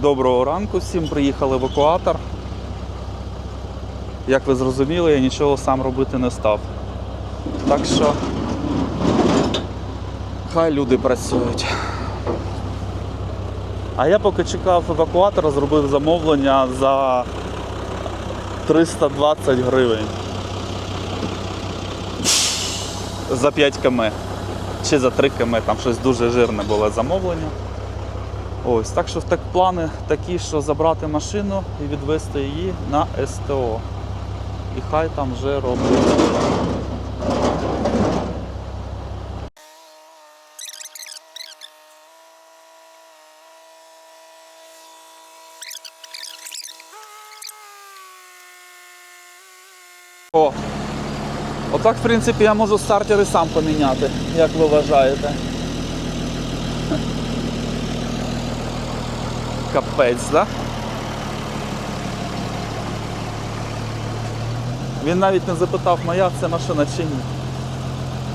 Доброго ранку всім, приїхав евакуатор. Як ви зрозуміли, я нічого сам робити не став. Так що хай люди працюють. А я поки чекав евакуатора, зробив замовлення за 320 гривень. За 5 км. Чи за 3 км, там щось дуже жирне було замовлення. Ось, так що так плани такі, що забрати машину і відвезти її на СТО. І хай там вже роблять. О! Отак, в принципі, я можу стартери сам поміняти, як ви вважаєте. Капець, да? Він навіть не запитав, моя це машина чи ні.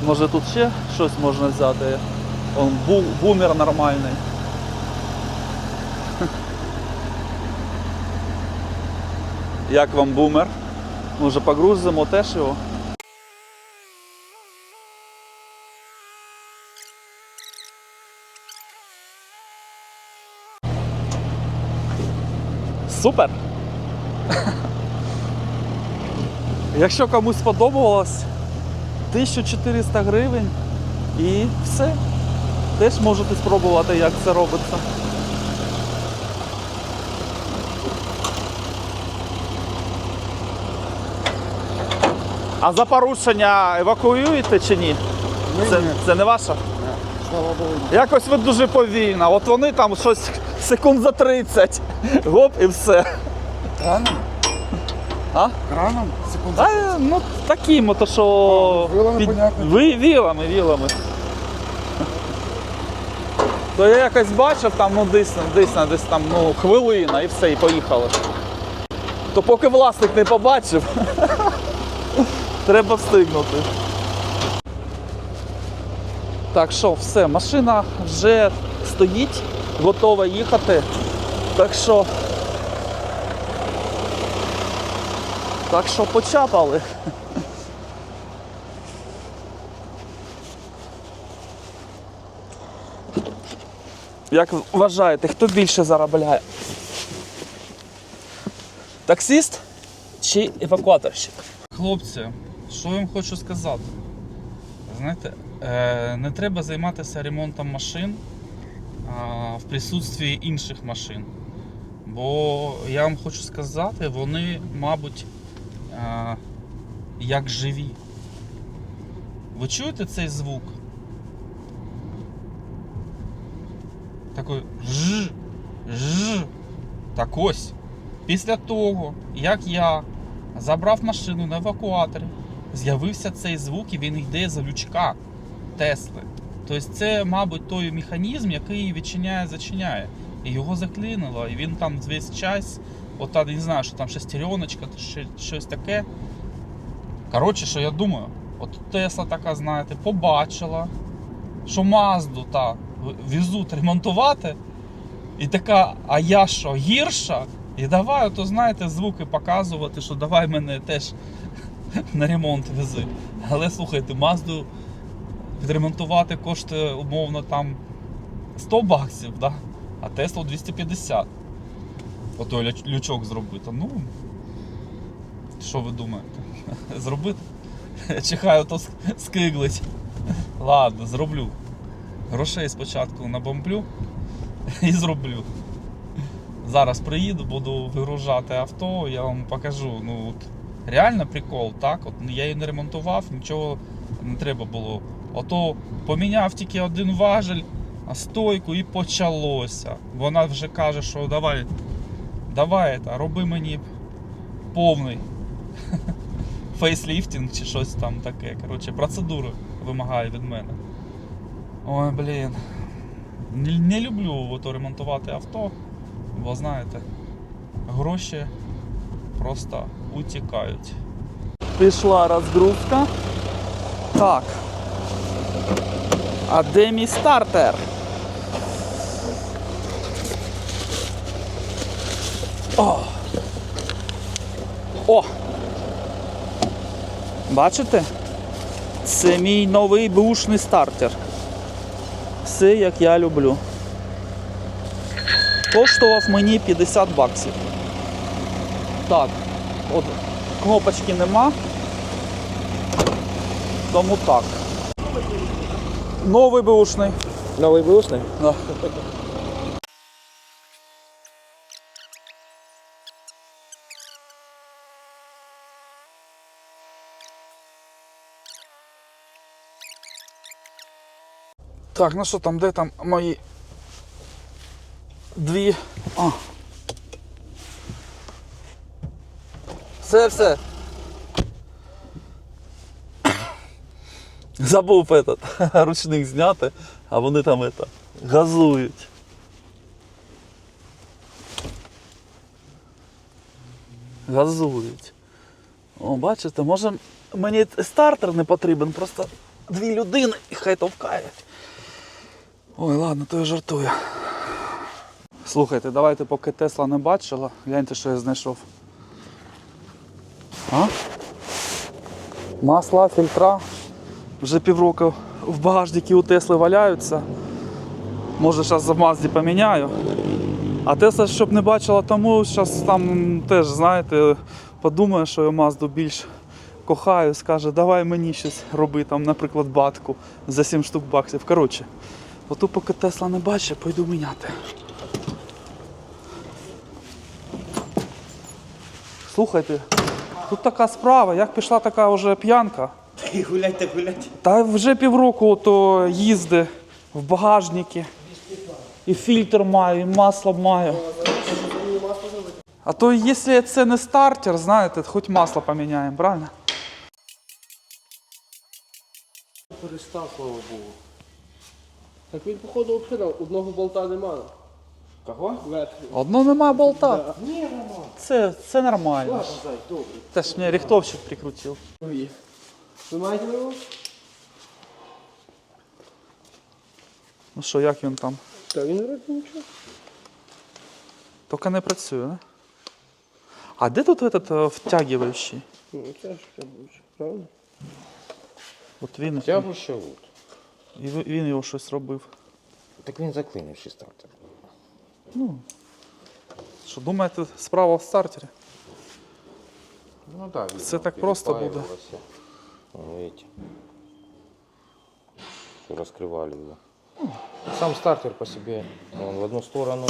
Може тут ще щось можна взяти? Он бу- бумер нормальний. Як вам бумер? Може погрузимо теж його? Супер! Якщо комусь сподобалось, 1400 гривень і все. Теж можете спробувати, як це робиться. А за порушення евакуюєте чи ні? Це, це не ваша? Слава Богу. Якось ви дуже повільно. От вони там щось секунд за 30. Гоп і все. Краном? А? Краном? Секунду. Та, ну такими, то що. А, вилами, понятно. Ви вілами, вілами. То я якось бачив там, ну десь, десь, десь там, ну, хвилина і все, і поїхали. То поки власник не побачив, треба встигнути. Так що, все, машина вже стоїть, готова їхати. Так що. Так що почапали. Як вважаєте, хто більше заробляє? Таксіст чи евакуаторщик? Хлопці, що я вам хочу сказати? Знаєте, е, не треба займатися ремонтом машин в присутстві інших машин. Бо я вам хочу сказати, вони, мабуть, як живі. Ви чуєте цей звук? Такий ж, ж. Так ось. Після того, як я забрав машину на евакуаторі, з'явився цей звук і він йде з лючка Тесли. Тобто це, мабуть, той механізм, який відчиняє, зачиняє. І його заклинило, і він там весь час, от та, не знаю, що там шестереночка, щось таке. Коротше, що я думаю, от Тесла така, знаєте, побачила, що Мазду та везуть ремонтувати, і така, а я що, гірша? І давай, ото, знаєте, звуки показувати, що давай мене теж на ремонт вези. Але слухайте, Мазду відремонтувати коштує умовно там 100 баксів, да? а Теслу 250. Ото лючок зробити. Ну, що ви думаєте? Зробити? Чи хай ото ск- скиглить. Ладно, зроблю. Грошей спочатку набомблю і зроблю. Зараз приїду, буду вигружати авто, я вам покажу. Ну, от, реально прикол, так? От, ну, я її не ремонтував, нічого не треба було. Ото поміняв тільки один важель, а стойку і почалося. Вона вже каже, що давай, давай, та, роби мені повний фейсліфтинг чи щось там таке. Коротше, процедури вимагає від мене. Ой, блін. Не люблю ото ремонтувати авто, бо знаєте, гроші просто утікають. Пішла розгрузка. Так. А де мій стартер? О! О! Бачите? Це мій новий бушний стартер. Все як я люблю. Коштував мені 50 баксів. Так, от кнопочки нема. Тому так. Новий бушний. Новий бушний? Да. Так, ну що там, де там мої дві. А. Все, все. Забув этот, ручник зняти, а вони там это, газують. Газують. О, бачите, може мені стартер не потрібен, просто дві людини і хай товкають. Ой, ладно, то я жартую. Слухайте, давайте, поки Тесла не бачила, гляньте, що я знайшов. А? Масла, фільтра. Вже півроку в багажнику у Тесли валяються. Може, зараз за Мазді поміняю. А Тесла, щоб не бачила тому, зараз там теж, знаєте, подумає, що я Мазду більш кохаю, скаже, давай мені щось роби, там, наприклад, батку за 7 штук баксів. Коротше, отут поки Тесла не бачить, пойду міняти. Слухайте, тут така справа, як пішла така вже п'янка. І гулять та гулять. Та вже півроку то їзди в багажнику. І фільтр маю, і масло маю. А то якщо це не стартер, знаєте, хоч масло поміняємо, правильно? Перестав, слава Богу. Так він, походу, взагалі одного болта немає. Кого? Верхній. Одно нема болта. Ні, нема. Це, це нормально. Ладно, зай, добре. Теж мені рихтовщик прикрутив. Ви маєте його? Ну що, як він там? Та він вроді нічого. Тільки не працює, не? А де тут этот е, втягиваючий? Ну, це ж буде, правильно? От він, Я ще от. і ви- він його щось робив. Так він заклинив ще стартер. Що думаєте, справа в стартері? Ну так, Це так просто буде. Видите. Раскрывали его. Сам стартер по себе, он в одну сторону.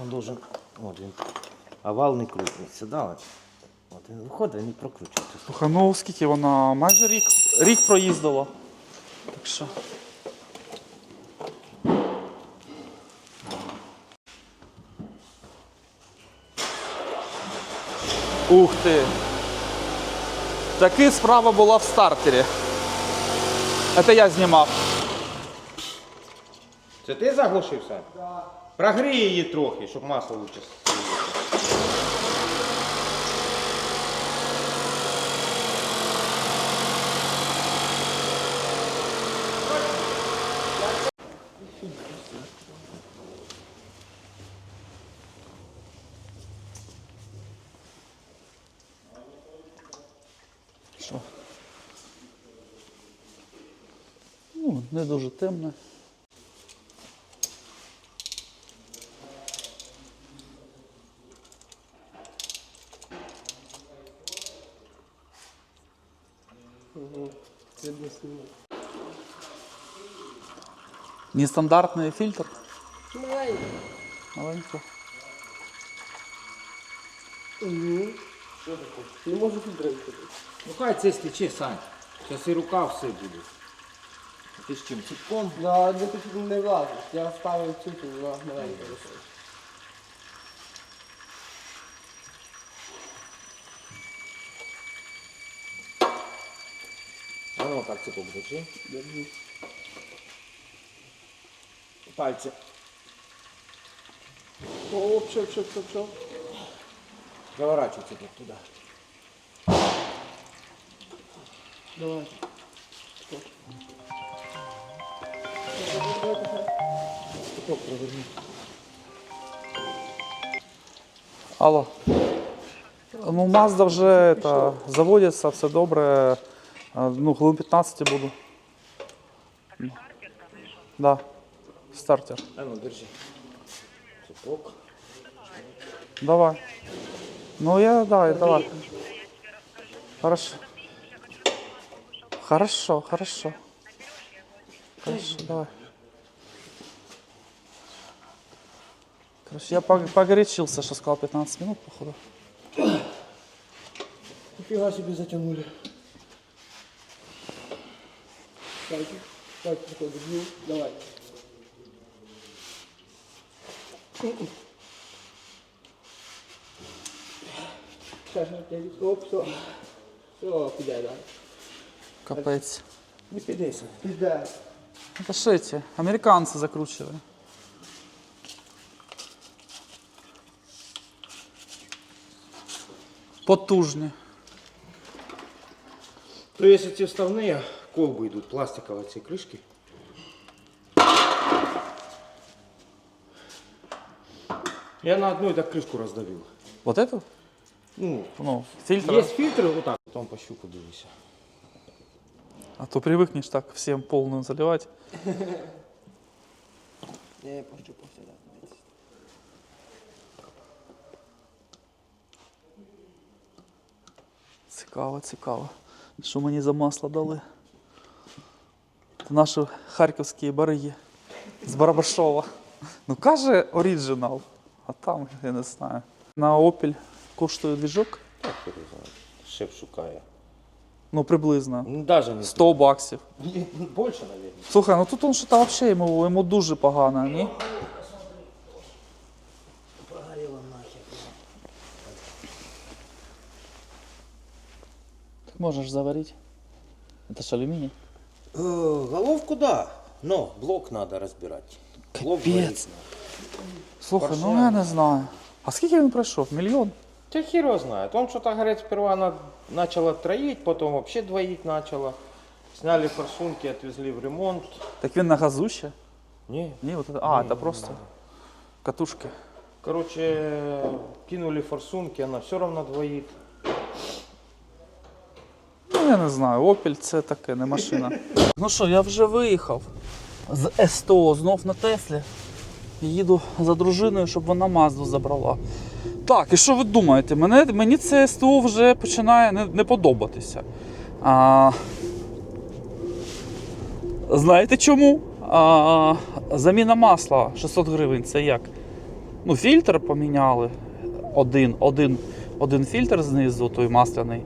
Он должен, вот він, овал не крутиться, да, от. От він виходить, він не прокручується. Слухай, ну скільки вона? Майже рік, рік проїздила. Так що. Ух ти! Таки справа була в стартері. Це я знімав. Це ти заглушився? Да. Прогрій її трохи, щоб масло лучше. Не дуже темне. Це не знімає. Нестандартний фільтр. Маленький. Маленький. Угу. Що таке? Не можу фільтра. Ну хай це стече, Сань. Зараз і рука все буде. Ти з чим? Ціпком? Да, не тут не влазить. Я вставив цю, то вона маленька виходить. А ну так цепок держи. Держи. Пальці. О, пшов, пшов, пшов, пшов. Заворачивай цепок туди. Давай. Цепок проверни. Алло. Ну, Mazda вже это, заводиться, все добре. Ну, хвилин 15 буду. Да. Стартер. А ну, держи. Цепок. Давай. Ну я давай, давай. Хорошо. Хорошо, хорошо. Хорошо, давай. Короче, я пог- погорячился, что сказал 15 минут, походу. Нифига себе затянули. Ну, давай. Сейчас, оп, все. Все, кидай, да. Капец. Не підейся. Кидай. Это что эти? Американцы закручивали. Потужні. То если ці вставные колбы идут, пластиковые ці крышки. Я на одну так крышку раздавил. Вот эту? Ну, Ну, фильтр. есть фильтры вот так. Потом по щуку дивися. А то привыкнешь так всем полную заливать. Я хочу повсюди. Цікаво, цікаво. Що мені за масло дали? Це наші харківські бариги з Барабашова. Ну каже оригінал, а там я не знаю. На Opel коштує двіжок, Так, шеф шукає. ну приблизно. Ну, даже не 100 баксів. Не, Больше, наверное. Слухай, ну тут он що-то взагалі йому, йому дуже погано, ні? Так можеш заварити. Це ж алюміній. Э, головку да, но блок надо разбирать. Блок Капец. горит. Слухай, ну Поршнями. я не знаю. А скільки він пройшов? Мільйон? Да хер его знает. Он что-то, говорит, сперва на... начало троить, потом вообще двоить начало. Сняли форсунки, отвезли в ремонт. Так він на газу ще? Не. Ні, вот это. А, це просто катушки. Короче, кинули форсунки, она все равно двоит. Я не знаю, Opel це таке, не машина. ну що, я вже виїхав з СТО знов на Теслі. Їду за дружиною, щоб вона Мазду забрала. Так, і що ви думаєте? Мене, мені це СТО вже починає не, не подобатися. А, знаєте чому? А, заміна масла 600 гривень це як? Ну, фільтр поміняли. Один, один, один фільтр знизу, той масляний,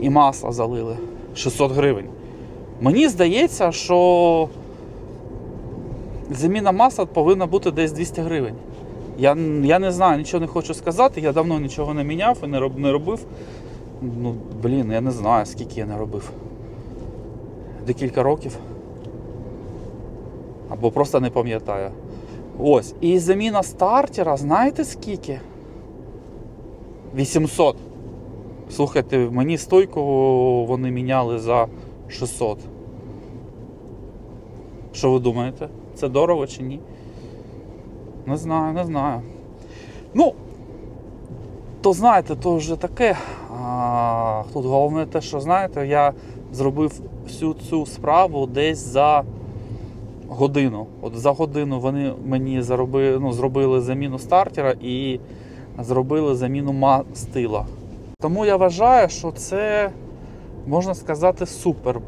і масло залили 600 гривень. Мені здається, що заміна масла повинна бути десь 200 гривень. Я, я не знаю, нічого не хочу сказати. Я давно нічого не міняв і не, роб, не робив. Ну, блін, я не знаю, скільки я не робив. Декілька років. Або просто не пам'ятаю. Ось. І заміна стартера, знаєте скільки? 800. Слухайте, мені стойку вони міняли за 600. Що ви думаєте? Це дорого чи ні? Не знаю, не знаю. Ну, то знаєте, то вже таке. А, тут головне те, що знаєте, я зробив всю цю справу десь за годину. От за годину вони мені зароби, ну, зробили заміну стартера і зробили заміну мастила. Тому я вважаю, що це можна сказати супер.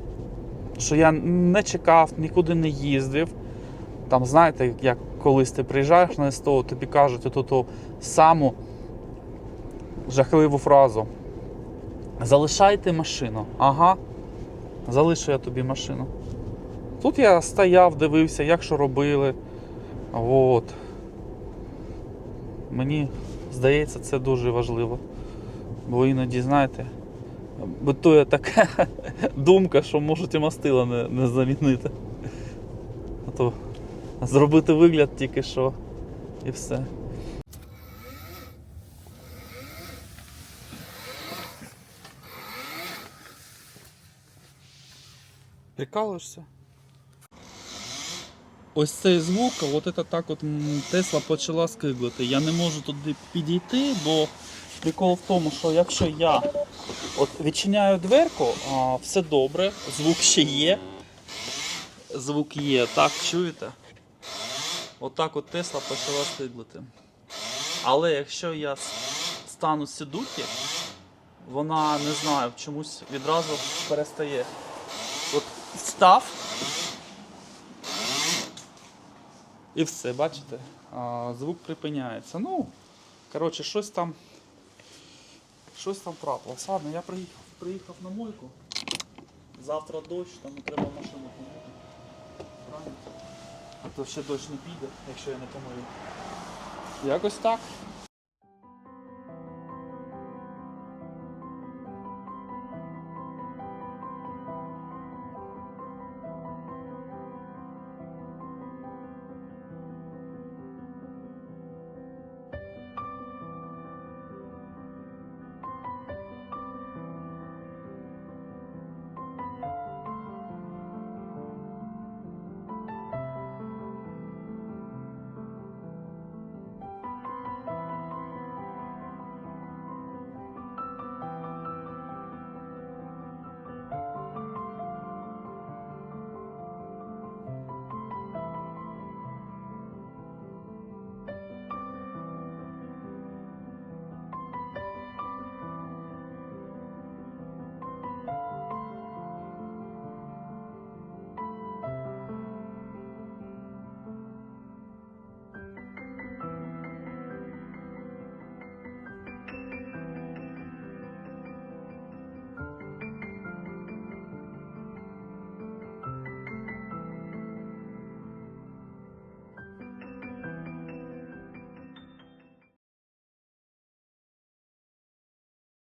Що я не чекав, нікуди не їздив. Там, знаєте, як колись ти приїжджаєш на СТО, тобі кажуть ту, саму жахливу фразу. Залишайте машину. Ага. Залишу я тобі машину. Тут я стояв, дивився, як що робили. От. Мені здається, це дуже важливо. Бо іноді, знаєте, битує така думка, що можуть і мастила не, не замінити. А то зробити вигляд тільки що і все. Прикалуєшся? ось цей звук, от це так от Тесла почала скиглити. Я не можу туди підійти, бо прикол в тому, що якщо я от відчиняю дверку, а, все добре, звук ще є. Звук є, так, чуєте? Отак от Тесла почала стиглити. Але якщо я стану сідухи, вона не знаю, чомусь відразу перестає. От встав. І все, бачите? Звук припиняється. Ну, коротше, щось там. Щось там трапилось. Ладно, я приїхав, приїхав на мойку. Завтра дощ, тому треба машину помити. Правильно? А то ще дощ не піде, якщо я не помию. Якось так.